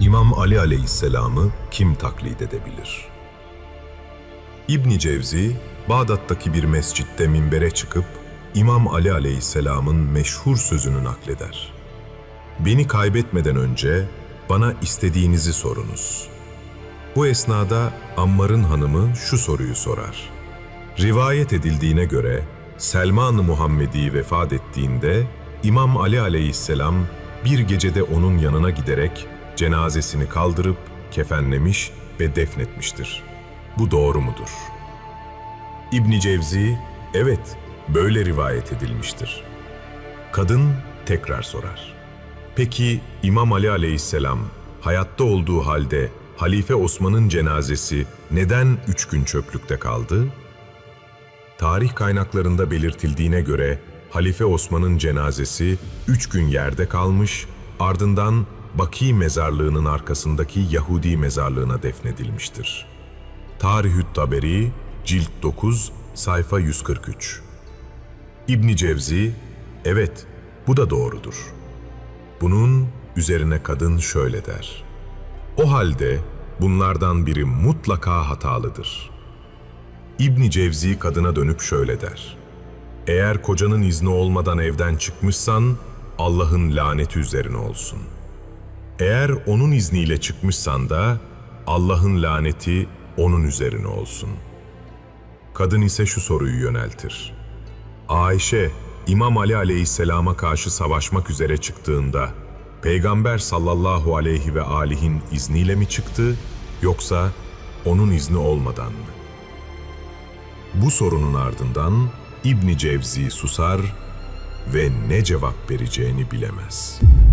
İmam Ali aleyhisselamı kim taklit edebilir? İbni Cevzi, Bağdat'taki bir mescitte minbere çıkıp İmam Ali aleyhisselamın meşhur sözünü nakleder. Beni kaybetmeden önce bana istediğinizi sorunuz. Bu esnada Ammar'ın hanımı şu soruyu sorar. Rivayet edildiğine göre Selman-ı Muhammedi vefat ettiğinde İmam Ali aleyhisselam bir gecede onun yanına giderek cenazesini kaldırıp kefenlemiş ve defnetmiştir. Bu doğru mudur? İbni Cevzi, evet böyle rivayet edilmiştir. Kadın tekrar sorar. Peki İmam Ali aleyhisselam hayatta olduğu halde Halife Osman'ın cenazesi neden üç gün çöplükte kaldı? Tarih kaynaklarında belirtildiğine göre Halife Osman'ın cenazesi üç gün yerde kalmış, ardından Baki mezarlığının arkasındaki Yahudi mezarlığına defnedilmiştir. Tarihü't Taberi, Cilt 9, sayfa 143 İbni Cevzi, evet bu da doğrudur. Bunun üzerine kadın şöyle der. O halde bunlardan biri mutlaka hatalıdır. İbni Cevzi kadına dönüp şöyle der. Eğer kocanın izni olmadan evden çıkmışsan Allah'ın laneti üzerine olsun. Eğer onun izniyle çıkmışsan da Allah'ın laneti onun üzerine olsun. Kadın ise şu soruyu yöneltir. Ayşe, İmam Ali aleyhisselama karşı savaşmak üzere çıktığında Peygamber sallallahu aleyhi ve alihin izniyle mi çıktı yoksa onun izni olmadan mı? Bu sorunun ardından İbni Cevzi susar ve ne cevap vereceğini bilemez.''